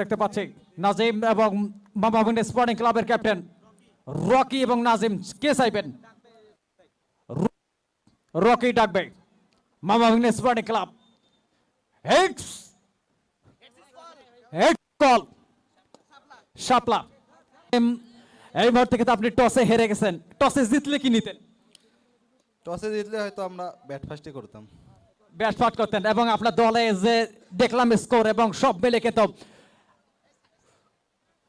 দেখতে পাচ্ছি, নাজিম এবং স্পোর্টিং ক্লাবের ক্যাপ্টেন রকি এবং নাজিম, কে চাইবেন? রকি ডাকবে স্পোর্টিং ক্লাব কল শাপলা। এই মুহূর্তে আপনি টসে হেরে গেছেন। টসে জিতলে কি নিতেন? টসে জিতলে হয়তো আমরা ব্যাট ফার্স্টে করতাম। ব্যাট ফাট করতেন এবং আপনার দলে যে দেখলাম স্কোর এবং সব মিলে কিন্তু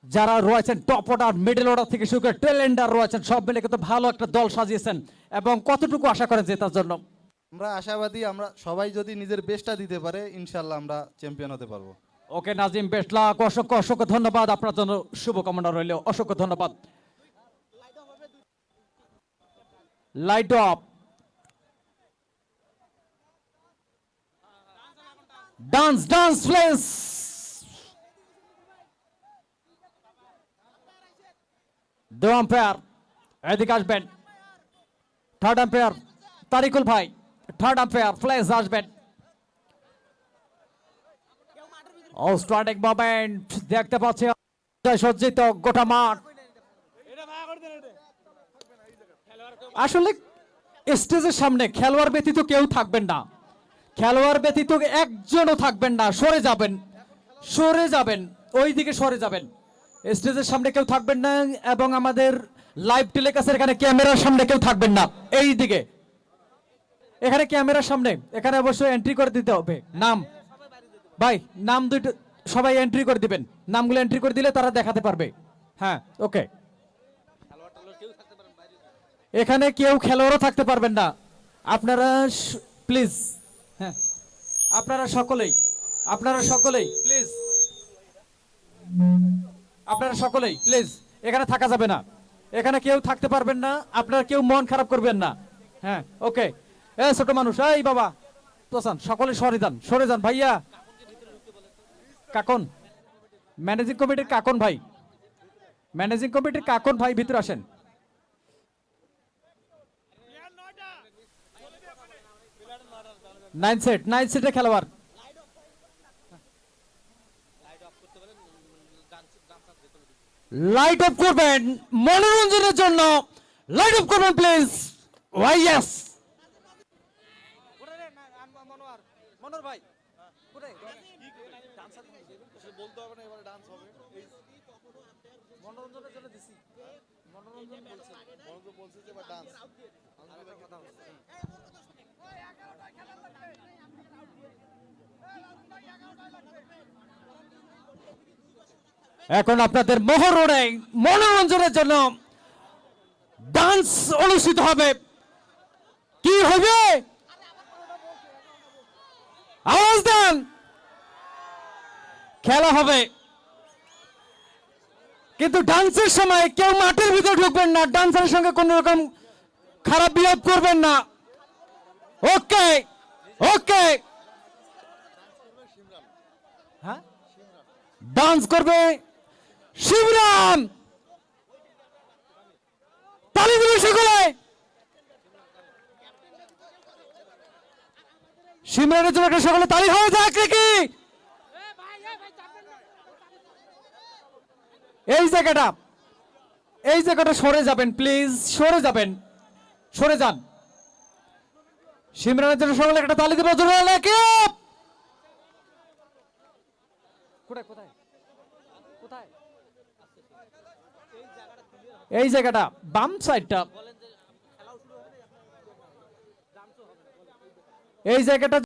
যারা রয়েছেন টপ অর্ডার মিডল অর্ডার থেকে শুরু করে টেলেন্ডার রয়েছেন সব মিলে কিন্তু ভালো একটা দল সাজিয়েছেন এবং কতটুকু আশা করেন জেতার জন্য? আমরা আশাবাদী আমরা সবাই যদি নিজের বেস্টটা দিতে পারে ইনশাল্লাহ আমরা চ্যাম্পিয়ন হতে পারব। ওকে নাজিম বেস্ট লাক অসংখ্য অসংখ্য ধন্যবাদ। আপনার জন্য শুভকামনা রইল অসংখ্য ধন্যবাদ। Light off dance dance please দু আম্পায়ার এদিকে আসবেন থার্ড আম্পায়ার তারিকুল ভাই থার্ড আম্পায়ার প্লেস আসবেন আউটস্ট্যান্ডিং মোমেন্ট দেখতে পাচ্ছি সজ্জিত গোটা মাঠ আসলে স্টেজের সামনে খেলোয়াড় ব্যতীত কেউ থাকবেন না। খেলোয়াড় ব্যতীত একজনও থাকবেন না। সরে যাবেন। সরে যাবেন। ওই দিকে সরে যাবেন। স্টেজের সামনে কেউ থাকবেন না এবং আমাদের লাইভ টেলিকাস্টের এখানে ক্যামেরার সামনে কেউ থাকবেন না। এই দিকে এখানে ক্যামেরার সামনে। এখানে অবশ্যই এন্ট্রি করে দিতে হবে। নাম। ভাই, নাম দুইটা সবাই এন্ট্রি করে দিবেন। নামগুলো এন্ট্রি করে দিলে তারা দেখাতে পারবে। হ্যাঁ ওকে এখানে কেউ খেলোয়াড়ও থাকতে পারবেন না। আপনারা প্লিজ হ্যাঁ। আপনারা সকলেই আপনারা সকলেই প্লিজ আপনারা সকলেই প্লিজ এখানে থাকা যাবে না। এখানে কেউ থাকতে পারবেন না, আপনারা কেউ মন খারাপ করবেন না। হ্যাঁ ওকে। এ ছোট মানুষ, এই বাবা। তোসান, সকলে সরে যান সরে যান। ভাইয়া, কাকন। ম্যানেজিং কমিটির কাকন ভাই। ম্যানেজিং কমিটির কাকন ভাই, ভিতরে আসেন। নাইন সেট নাইন সেটের খেলোয়াড়। লাইট অফ করবেন মনোরঞ্জনের জন্য। লাইট অফ করবেন প্লিজ ওয়াই ইয়েস এখন আপনাদের মহরণে মনোরঞ্জনের জন্য ডান্স অনুষ্ঠিত হবে। কি হবে? আওয়াজ দেন। খেলা হবে। কিন্তু ডান্সের সময় কেউ মাঠের ভিতরে ঢুকবেন না ডান্সের সঙ্গে কোন রকম খারাপ বিহেভ করবেন না। ওকে ওকে হ্যাঁ? ডান্স করবে শিবরাম তালি দিবে সকলে সিমরানের জন্য একটা সকলে তালি হয়ে যাক নাকি এই জায়গাটা এই জায়গাটা সরে যাবেন প্লিজ সরে যাবেন, সরে যান। সিমরানের জন্য সকলে একটা তালি দেবে এই জায়গাটা বাম সাইডটা এই জায়গাটা